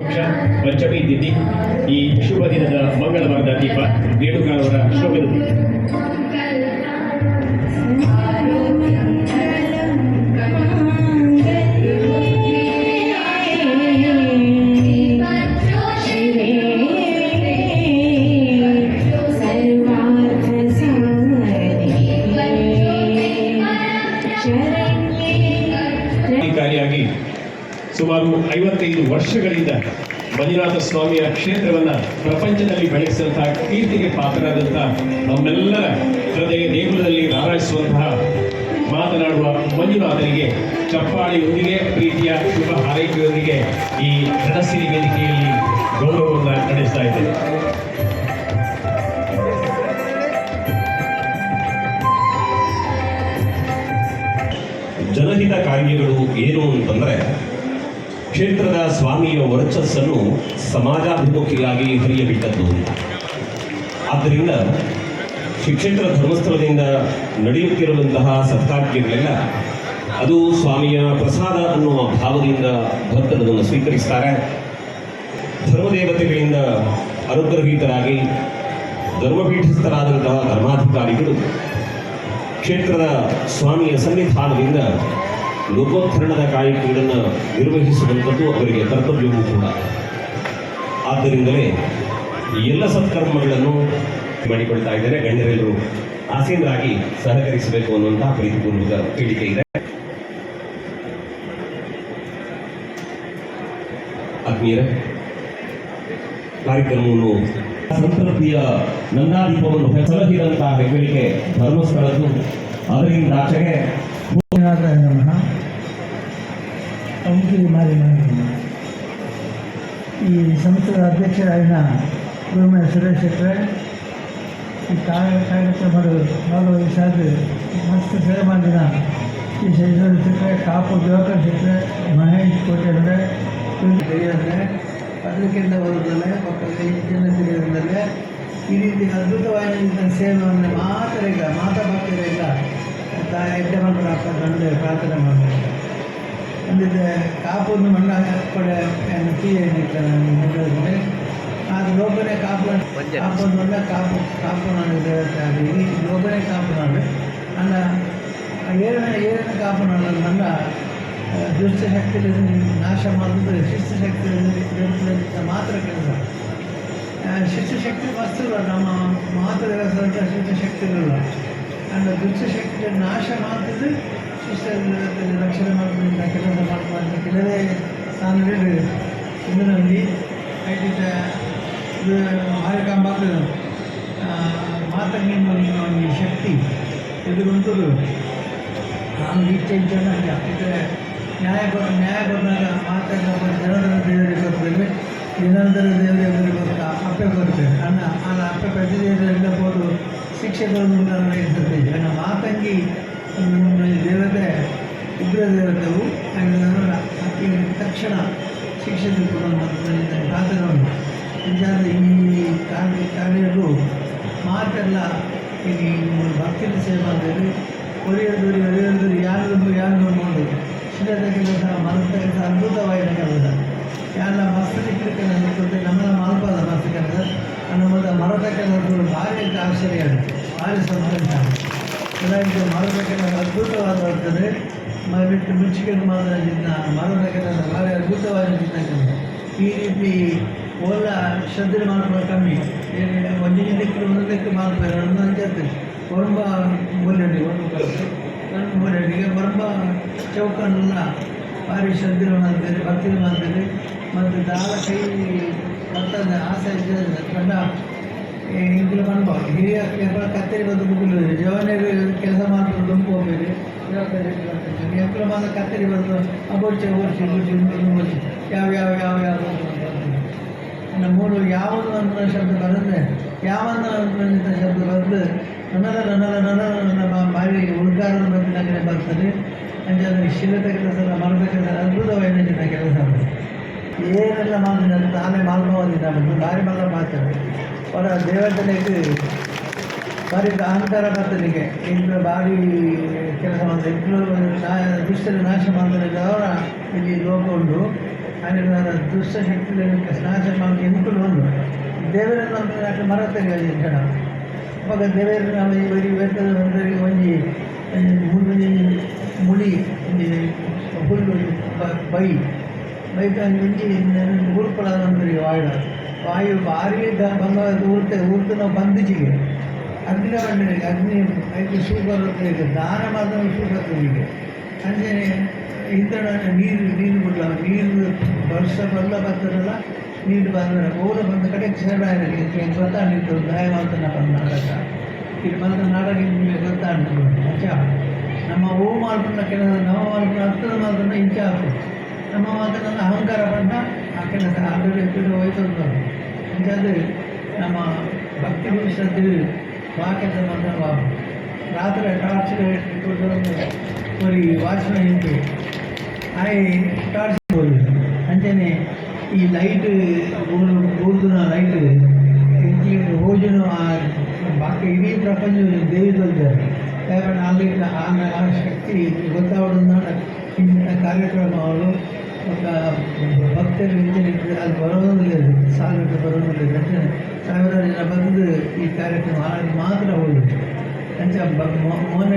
ಪಂಚಮಿ ತಿಥಿ ಈ ಶುಭ ದಿನದ ಮಂಗಳವಾರದ ದೀಪ ರೇಣುಕಾರವರ ಶ್ಲೋಕದ ಸುಮಾರು ಐವತ್ತೈದು ವರ್ಷಗಳಿಂದ ಮಂಜುನಾಥ ಸ್ವಾಮಿಯ ಕ್ಷೇತ್ರವನ್ನ ಪ್ರಪಂಚದಲ್ಲಿ ಬೆಳೆಸಿದಂತಹ ಕೀರ್ತಿಗೆ ಪಾತ್ರರಾದಂತಹ ನಮ್ಮೆಲ್ಲರ ಹೃದಯ ದೇಗುಲದಲ್ಲಿ ರಾರಾಯಿಸುವಂತಹ ಮಾತನಾಡುವ ಮಂಜುನಾಥನಿಗೆ, ಚಪ್ಪಾಳಿಯೊಂದಿಗೆ ಪ್ರೀತಿಯ ಶುಭ ಹಾರೈಕೆಯೊಂದಿಗೆ ಈ ರಣಸಿರಿ ವೇದಿಕೆಯಲ್ಲಿ ಗೌರವವನ್ನು ನಡೆಸ್ತಾ ಇದ್ದೇನೆ. ಜನಹಿತ ಕಾರ್ಯಗಳು ಏನು ಅಂತಂದ್ರೆ ಕ್ಷೇತ್ರದ ಸ್ವಾಮಿಯ ವರ್ಚಸ್ಸನ್ನು ಸಮಾಜಾಭಿಮುಖಿಯಾಗಿ ಹರಿಯಬಿಟ್ಟದ್ದು. ಆದ್ದರಿಂದ ಶ್ರೀ ಕ್ಷೇತ್ರ ಧರ್ಮಸ್ಥಳದಿಂದ ನಡೆಯುತ್ತಿರುವಂತಹ ಸತ್ಕಾರ್ಯಗಳೆಲ್ಲ ಅದು ಸ್ವಾಮಿಯ ಪ್ರಸಾದ ಅನ್ನುವ ಭಾವದಿಂದ ಭಕ್ತರನ್ನು ಸ್ವೀಕರಿಸ್ತಾರೆ. ಧರ್ಮದೇವತೆಗಳಿಂದ ಅನುಗ್ರಹೀತರಾಗಿ ಧರ್ಮಪೀಠಸ್ಥರಾದಂತಹ ಧರ್ಮಾಧಿಕಾರಿಗಳು ಕ್ಷೇತ್ರದ ಸ್ವಾಮಿಯ ಸನ್ನಿಧಾನದಿಂದ ಲೋಕೋತ್ತರಣದ ಕಾಯಕಗಳನ್ನು ನಿರ್ವಹಿಸುವಂಥದ್ದು ಅವರಿಗೆ ಕರ್ತವ್ಯವೂ ಕೂಡ. ಆದ್ದರಿಂದಲೇ ಎಲ್ಲ ಸತ್ಕರ್ಮಗಳನ್ನು ಮಾಡಿಕೊಳ್ತಾ ಇದ್ದಾರೆ. ಗಣ್ಯರೆಲ್ಲರೂ ಆಸೀನರಾಗಿ ಸಹಕರಿಸಬೇಕು ಅನ್ನುವಂತಹ ಪ್ರೀತಿಪೂರ್ವಕ ಹೇಳಿಕೆ ಇದೆ. ಆತ್ಮೀಯರ, ಕಾರ್ಯಕ್ರಮವನ್ನು ಸಂತೃಪ್ತಿಯ ನಂದಾದೀಪವನ್ನು ಸಲಹಿದಂತಹ ಹೆಗ್ಗಳಿಕೆ ಧರ್ಮಸ್ಥಳದ್ದು. ಅದರಿಂದ ಆಚೆಗೆ ನಮಃ. ಮಾರಿ ಮಾಡಿ ಈ ಸಂಸ್ಥೆಯ ಅಧ್ಯಕ್ಷರಾಗಿನ ಗುರುಮಯ ಸುರೇಶ್ ಶೆಟ್ಟರೆ ಈ ಕಾರ್ಯ ಕಾರ್ಯಕ್ರಮಗಳು ಭಾಗವಹಿಸಾದ ಮಸ್ತ್ ಸೇವೆ ಮಾಡಿದ. ಈ ಶೈಶ್ವರ ಶೆಟ್ಟರೆ ಕಾಪು ಜೋಕರ್ ಶೆಟ್ಟರೆ ಮಹೇಶ್ ಕೋಟೆಯವರೇ ತಿಳಿಯೋದ್ರೆ ಅದಕ್ಕಿಂತ ಬರುತ್ತಲೇ ಮಕ್ಕಳಿಗೆ ಜನ ತಿಳಿಯೋದ್ರಲ್ಲೇ ಈ ರೀತಿ ಅದ್ಭುತವಾದ ಸೇವೆಯನ್ನು ಮಾತ್ರ ಈಗ ಮಾತಾಡ್ತಿರ ಇಲ್ಲ ತಾಯಿ ಹೆಜ್ಜೆ ಮಕ್ಕಳು ಹಾಕೊಂಡು ಪ್ರಾರ್ಥನೆ ಮಾಡಬೇಕು ಅಂದಿದ್ದೆ ಕಾಪುನ್ನು ಮಣ್ಣ ಕೊಡೆ ಟೀ ಏನಿರ್ತಾರೆ ಅದು ಲೋಕನೇ ಕಾಪು ಕಾಪು ಮಣ್ಣ ಕಾಪು ಕಾಪು ನಾಡು ದೇವತೆ ಈ ಲೋಕನೇ ಕಾಪು ನಾಡು ಅನ್ನ ಏಳನೇ ಏಳನೇ ಕಾಪು ನಾಡು ಮಣ್ಣ ದುಷ್ಟ ಶಕ್ತಿಗಳನ್ನು ನಾಶ ಮಾಡಿದ್ರೆ ಶಿಷ್ಟ ಶಕ್ತಿಗಳನ್ನು ಮಾತ್ರ ಕೆಲಸ ಆ, ಶಿಷ್ಟ ಶಕ್ತಿ ವಸ್ತುಗಳು ನಮ್ಮ ಮಾತ್ರ ಶಿಷ್ಟ ಶಕ್ತಿಗಳಿಲ್ಲ ಅಂಡ್ ದುಷ್ಟ ಶಕ್ತಿಯ ನಾಶ ಮಾಡ್ತಿದ್ದು ಶಿಷ್ಟ ರಕ್ಷಣೆ ಮಾಡ್ಕೊಂಡು ಕೆಲಸ ಮಾಡ್ಕೊಂಡು ಕೆಲವೇ ಸ್ಥಾನದಲ್ಲಿ ಇಂದಿನಲ್ಲಿ ಐಟಿತ ಇದು ಮಾರಿಕಾಂಬಾದ ಮಾತಂಗಿನ ಒಂದು ಶಕ್ತಿ ಎದುರುವಂಥದ್ದು ನಾನು ಇಚ್ಛೆ ಜನ ಇದ್ರೆ ನ್ಯಾಯ ನ್ಯಾಯ ಬಂದಾಗ ಮಾತಂಗ ಜನರ ದೇವರಿಗೆ ಕೊಡ್ತೇವೆ ದಿನಂತರ ದೇವರಿಗೆ ಬರ್ತಾ ಅಪ್ಪೆ ಬರುತ್ತೆ. ನನ್ನ ಅಲ್ಲ, ಅಪ್ಪೆ ಪ್ರತಿದೇವರೆಲ್ಲ ಹೋದು ಶಿಕ್ಷಕರನ್ನು ನಾನು ಇರ್ತದೆ ನನ್ನ ಮಾತಂಗಿ ನಮ್ಮ ದೇವತೆ ಉಗ್ರ ದೇವತೆವು ಅದರ ಅಕ್ಕಿ ತಕ್ಷಣ ಶಿಕ್ಷೆ ಕೊಡುವಂಥ ಪಾತ್ರವನ್ನು ನಿಜಾದ ಈ ಕಾರ್ಯ ಕಾರ್ಯಗಳು ಮಾತೆಲ್ಲ ಈ ಭಕ್ತಿನ ಸೇವೆ ಮಾಡಿದ್ರೆ ಒಡೆಯೋದು ಒಡೆಯೋದು ಯಾರು ಯಾರು ನೋಡು. ಶಿಲದ ಕೆಲಸ ಮನಸ್ಸ ಕೆಲಸ ಅದ್ಭುತವಾದ ಕೆಲಸ ಯಾರ ಮಸ್ತ್ ಸಿಕ್ಕಲಿಕ್ಕೆ ನನಗೆ ನಮ್ಮನ್ನ ಮಲ್ಪದ ಮಸ್ತ್ ಕೆಲಸ ನಮ್ಮದ ಮರದ ಕೆಲಸಗಳು ಭಾರಿ ಆಶ್ಚರ್ಯ ಭಾರಿ ಸಂತೋಷ ಎಲ್ಲರಿಗೂ ಮರದ ಕೆಲಸ ಅದ್ಭುತವಾದ ಬಿಟ್ಟು ಮುಚ್ಚಿಕೊಂಡು ಮಾತಾಡಿದ್ದ ಮರದ ಕೆಲಸ ಭಾರಿ ಅದ್ಭುತವಾದ ಕೆಲಸ ಈ ರೀತಿ ಓಲ ಶ್ರದ್ಧೆ ಮಾಡ್ಕೊಳ್ಳೋ ಕಮ್ಮಿ. ಒಂದು ದಿನಕ್ಕೆ ಒಂದು ದಿನಕ್ಕೆ ಮಾಡ್ತಾರೆ ಒಂದು ಅಂಜತ್ತೆ ಒರಂಬ ಮೂಲೆಯಲ್ಲಿ ಕಲಿತು ನನ್ನ ಮೂಲೆಯಲ್ಲಿಗೆ ಒರಂಬ ಚೌಕನ್ನೆಲ್ಲ ಭಾರಿ ಶ್ರದ್ಧೆ ಮಾಡ್ತಾರೆ ಭಕ್ತಿ ಮಾಡ್ತಾರೆ ಮತ್ತು ದಾಳ ಕೈ ಮತ್ತೊಂದು ಆಸೆ ಕಂಡ ಇಂಗ್ಲ ಮನ್ಬ ಹಿರಿಯ ಕತ್ತರಿ ಬಂದು ಮುಗಿಲು ಜವಾನಿಯರು ಕೆಲಸ ಮಾಡ್ತಾರೆ ಗುಂಪು ಹೋಗ್ಬೇಕು ಎಕ್ಕಲ ಮಾದ ಕತ್ತರಿ ಬಂದು ಅಬೋರ್ಚೆ ಗುರ್ಚಿ ಮುರ್ಚಿ ಯಾವ ಯಾವ ಯಾವ ಯಾವ ನಮ್ಮ ಮೂರು ಯಾವುದು ಅಂತ ಶಬ್ದ ಬರುತ್ತೆ ಯಾವಂತ ಅಂತ ಶಬ್ದ ಬರೆದು ನನ್ನದ ನನ್ನದ ನನ್ನ ನನ್ನ ಬಾ- ಬಾಯಿ ಉಳ್ಗಾರದ ಬಗ್ಗೆ ಬರ್ತದೆ ಅಂಜಾದ್ರೆ ಶಿಲದ ಕೆಲಸ ಮರದ ಕೆಲಸ ಅದ್ಭುತವಾದ ಕೆಲಸ. ಏನೆಲ್ಲ ಮಾಡಿದ್ರೆ ತಾನೇ ಮಾಲ್ಮವಾದಿದ್ದ ದಾರಿ ಮಲ್ಲ ಮಾಡ್ತಾರೆ ಅವರ ದೇವತೆಗೆ ಭಾರಿ ಅಹಂಕಾರ ಬರ್ತದೆ ಇಂದ್ರ ಭಾರಿ ಕೆಲಸ ಮಾಡಿದೆ ಇಂದ್ರ ದುಷ್ಟರ ನಾಶ ಮಾಡಿದ್ರೆ ಅವರ ಇಲ್ಲಿ ಲೋಕ ಉಂಟು. ಆಗಿನ ದುಷ್ಟ ಶಕ್ತಿ ನಾಶ ಮಾಡಿ ಎಂಕುಲು ಒಂದು ದೇವರನ್ನು ಅಂದ್ರೆ ಅಷ್ಟು ಮರ ಅಲ್ಲಿ ಜನ? ಅವಾಗ ದೇವರನ್ನು ಈ ಬರೀ ಬೇಕಾದ ಒಂದು ಒಂಜಿ ಮುಳಿ ಹುಲ್ಲು, ಬ- ಬೈಕ್ ಮುಂಚೆ ಗುರುಕುಲ ಒಂದು ವಾಯು ವಾಯು ಭಾರಿ ಬಂದ ಊರ್ತೆ, ಊರ್ತು ನಾವು ಬಂದಿಜಿಗೆ ಅಗ್ನಿ ಬಂದಿರಿಗೆ ಅಗ್ನಿ ಐದು ಸೂಪರ್ ಇದೆ ದಾನ ಮಾತ್ರ ಸೂಪರ್ ಈಗ. ಅಂಜನೆ ಇಂತಡ ನೀರು ನೀರು ಬಿಡಲ, ನೀರು ವರ್ಷ ಬರಲ ಬರ್ತದಲ್ಲ, ನೀರು ಬಂದ್ರೆ ಓಲ ಬಂದ ಕಡೆ ಕ್ಷಣ ಗೊತ್ತಾಗಿತ್ತು ದಯವಂತನ ಬಂದ ನಾಟಕ. ಇದು ಬಂದ ನಾಟಕ ನಿಮಗೆ ಗೊತ್ತಾಗ್ತದೆ ಅಚ್ಚ. ನಮ್ಮ ಓ ಮಾಡ್ಕೊಂಡ ಕೆಲಸ ನಮ್ಮ ಮಾಡ್ಕೊಂಡ ಅರ್ಥದ ಮಾತ್ರ ಇಂಚ ಆಗ್ತದೆ ನಮ್ಮ ಮಾತನ್ನ ಅಹಂಕಾರ ಆ ಆಕೆಲತ ಆಪೆಡೆ ಪಿಡೊ ಒಯ್ತೊಂದು ಇಂಚಾದ್ ನಮ್ಮ ಭಕ್ತಿ ಮನುಷ್ಯದೆ ಮಾಕೆತ್ತ ಮಂದು ರಾತ್ರಿ ಟಾರ್ಚ್ ಲೈಟ್ ಇಪ್ಪೊ ದೊರಕು ಮರಿ ವಾಚ್ ಮೈ ಟಾರ್ಚ್ ಬೋಜುಂಡು ಅಂಚೆನೆ ಈ ಲೈಟ್ ಬೂಲು ಬೂರ್ದುನ ಲೈಟ್ ಇಂಚಿ ಹೂಜುನ ಆ ಬಾಕಿ ಇಡೀ ಪ್ರಪಂಚ ದೇವಿ ದೊರಿದ ತೈವ ನಾಲೆಟ್ನ ಹಾನ ಶಕ್ತಿ ಗೊತ್ತಾವೊಡೊಂದು ಕಾರ್ಯಕ್ರಮ ಅವಲು ಭಕ್ತರು ಹಿಂಜರಿಕೆ ಅದು ಬರೋದಿಲ್ಲ ಸಾಲಕ್ಕೆ ಬರೋದಿಲ್ಲ ಅಂಚನೆ ಸಾವಿರಾರು ಜನ ಬಂದು ಈ ಕಾರ್ಯಕ್ರಮ ಹಾಡಿ ಮಾತ್ರ ಹೋಗಿತ್ತು ಅಂಚ ಮೋಹನ